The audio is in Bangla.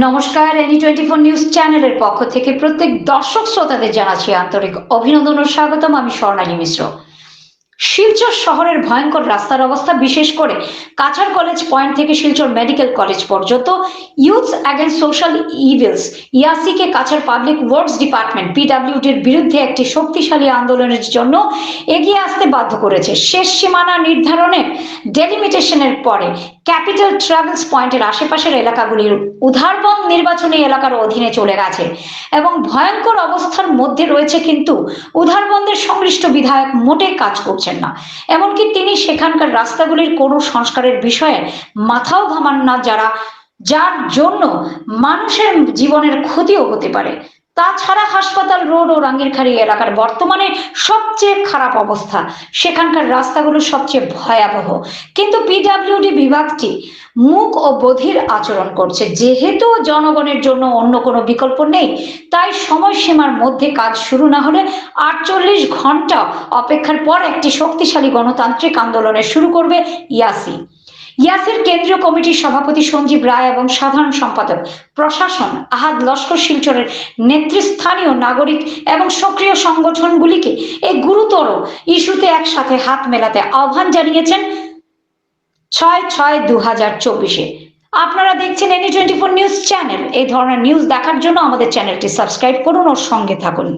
নমস্কার এনি টোয়েন্টি ফোর নিউজ চ্যানেলের পক্ষ থেকে প্রত্যেক দর্শক শ্রোতাদের জানাচ্ছি আন্তরিক অভিনন্দন ও স্বাগতম। আমি স্বর্ণালী মিশ্র। শিলচর শহরের ভয়ঙ্কর রাস্তার অবস্থা, বিশেষ করে কাছাড় কলেজ পয়েন্ট থেকে শিলচর মেডিকেল কলেজ পর্যন্ত ইউথ অ্যাগেন্স্ট সোশ্যাল ইভিলস ইয়াসিকে কাছাড় পাবলিক ওয়ার্কস ডিপার্টমেন্ট পিডাব্লিউডির বিরুদ্ধে একটি শক্তিশালী আন্দোলনের জন্য এগিয়ে আসতে বাধ্য করেছে। শেষ সীমানা নির্ধারণের ডেলিমিটেশনের পরে ক্যাপিটাল ট্রাভেলস পয়েন্টের আশেপাশের এলাকাগুলির উধারবন নির্বাচনী এলাকার অধীনে চলে গেছে এবং ভয়ঙ্কর অবস্থার মধ্যে রয়েছে কিন্তু উধারবন্দের সংশ্লিষ্ট বিধায়ক মোটে কাজ করছেন না। এমনকি তিনি সেখানকার রাস্তাগুলির কোনো সংস্কারের বিষয়ে মাথাও ঘামান না যারা, যার জন্য মানুষের জীবনের ক্ষতিও হতে পারে। তাছাড়া হাসপাতাল, রোড ও রাঙ্গিরখাড়ি এলাকার বর্তমানে সবচেয়ে খারাপ অবস্থা। সেখানকার রাস্তাগুলো সবচেয়ে ভয়াবহ। কিন্তু পিডাব্লিউডি বিভাগটি মুখ ও বধির আচরণ করছে। যেহেতু জনগণের জন্য অন্য কোনো বিকল্প নেই, তাই সময়সীমার মধ্যে কাজ শুরু না হলে আটচল্লিশ ঘণ্টা অপেক্ষার পর একটি শক্তিশালী গণতান্ত্রিক আন্দোলনের শুরু করবে ইয়াসি। ইয়াসির কেন্দ্রীয় কমিটির সভাপতি সঞ্জীব রায় এবং সাধারণ সম্পাদক প্রশাসন আহাদ লস্কর শিলচরের নেতৃস্থানীয় নাগরিক এবং সক্রিয় সংগঠনগুলিকে এই গুরুতর ইস্যুতে একসাথে হাত মেলাতে আহ্বান জানিয়েছেন ছয় ছয় দু হাজার চব্বিশে। আপনারা দেখছেন any twenty four news channel এই ধরনের নিউজ দেখার জন্য আমাদের চ্যানেলটি সাবস্ক্রাইব করুন ও সঙ্গে থাকুন।